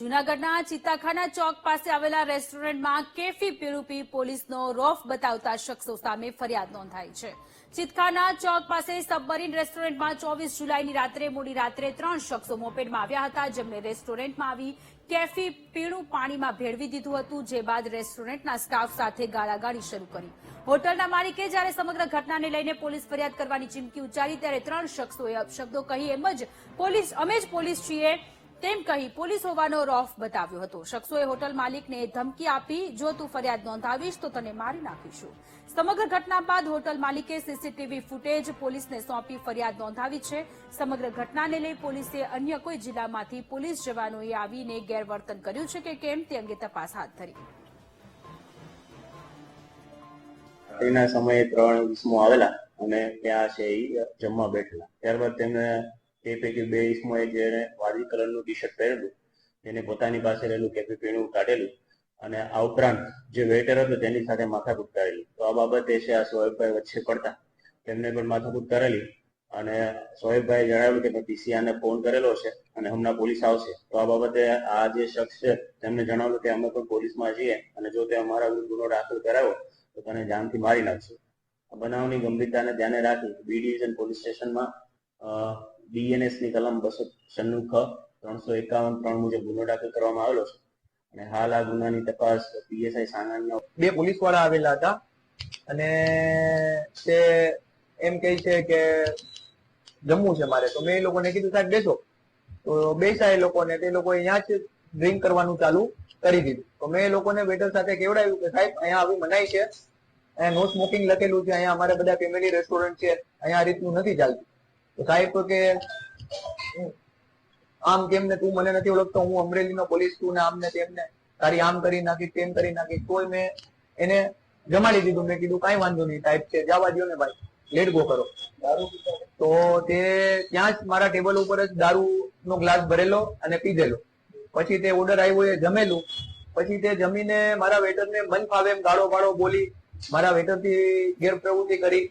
જૂનાગઢના ચિત્તાખાના ચોક પાસે આવેલા રેસ્ટોરન્ટમાં કેફી પીરૂપી પોલીસનો રોફ બતાવતા શખ્સો સામે ફરિયાદ નોંધાઈ છે. ચિત્તખાના ચોક પાસે સબમરીન રેસ્ટોરન્ટમાં ચોવીસ જુલાઈની રાત્રે મોડી રાત્રે ત્રણ શખ્સો મોપેડમાં આવ્યા હતા. જેમણે રેસ્ટોરન્ટમાં આવી કેફી પીણું પાણીમાં ભેળવી દીધું હતું, જે બાદ રેસ્ટોરન્ટના સ્ટાફ સાથે ગાળાગાળી શરૂ કરી. હોટલના માલિકે જ્યારે સમગ્ર ઘટનાને લઈને પોલીસ ફરિયાદ કરવાની ચીમકી ઉચ્ચારી, ત્યારે ત્રણ શખ્સોએ અપશબ્દો કહી એમ જ પોલીસ, અમે જ પોલીસ છીએ. તેમ કહી પોલીસ હોવાનો રોફ બતાવ્યો હતો. શખ્સોએ હોટલ માલિકને ધમકી આપી, જો તું ફરિયાદ નોંધાવીશ, તો તને મારી નાખીશું. સમગ્ર ઘટના બાદ હોટલ માલિકે સીસીટીવી ફૂટેજ પોલીસને સોંપી ફરિયાદ નોંધાવી છે. સમગ્ર ઘટનાને લઈ પોલીસે અન્ય કોઈ જિલ્લામાંથી પોલીસ જવાનોએ આવીને ગેરવર્તન કર્યું છે કે કેમ તે અંગે તપાસ હાથ ધરી. રાત્રિના સમયે ત્રણ ઈસમો આવેલા અને ત્યાં છે એ જમવા બેઠેલા. ત્યારબાદ તેમને તે પૈકી બે ઈસમોએ જેને વાદળી કલરનું ટી શર્ટ પહેરેલું તેને પોતાની પાસે રહેલું કેફી પીણું કાઢેલું અને આ ઉપરાંત જે વેઇટર હતો તેની સાથે માથાકૂટ કરેલી. તો આ બાબતે છે આ સોહેબભાઈ વચ્ચે પડતા, તેમને પણ માથાકૂટ કરેલી અને સોહેબભાઈ જણાવ્યું કે મેં પીસીઆરને ફોન કરેલો છે અને હમણાં પોલીસ આવશે. તો આ બાબતે આ જે શખ્સ છે, તેમને જણાવ્યું કે અમે પણ પોલીસમાં જઈએ અને જો તે અમારા ગુનો દાખલ કરાવ્યો તો તને જાનથી મારી નાખશું. બનાવની ગંભીરતાને ધ્યાને રાખી બી ડિવિઝન પોલીસ સ્ટેશનમાં બીએનએસની કલમ બસો છન્નું ખ, ત્રણસો એકાવન ત્રણ મુજબ ગુનો દાખલ કરવામાં આવેલો છે. અને હાલ આ ગુનાની તપાસ પીએસઆઈ સાણંદના બે પોલીસવાળા આવેલા હતા. અને તે એમ કહે છે કે જમવું છે મારે. તો મેં એ લોકોને કીધું, સાહેબ, બેસો. તો બેસા એ લોકોને. તે લોકોએ અહીંયા જ ડ્રિંક કરવાનું ચાલુ કરી દીધું. તો મેં એ લોકોને વેટર સાથે કેવડાવ્યું કે, સાહેબ, અહીંયા આવી મનાઈ છે. અહીંયા નો સ્મોકિંગ લખેલું છે. અહીંયા અમારે બધા ફેમિલી રેસ્ટોરન્ટ છે. અહીંયા આ રીતનું નથી ચાલતું. સાહેબ તો કે આમ કેમ ને તું મને નથી ઓળખતો હું અમરેલીનો પોલીસ છું ને આમ ને તેમ ને. તારી આમ કરી નાખી તેમ કરી નાખી. કોઈ મેં એને જમાડી દીધું. મેં કીધું કાંઈ વાંધો નહીં ટાઈપ છે. જવા દો ને ભાઈ. લેટ ગો કરો. તો તે ત્યાં જ મારા ટેબલ ઉપર જ દારૂનો ગ્લાસ ભરેલો અને પીધેલો. પછી તે ઓર્ડર આવ્યો એ જમેલું. પછી તે જમીને મારા વેટરને મન ફાવે એમ ગાળો ગાળો બોલી મારા વેટરથી ગેરપ્રવૃત્તિ કરી.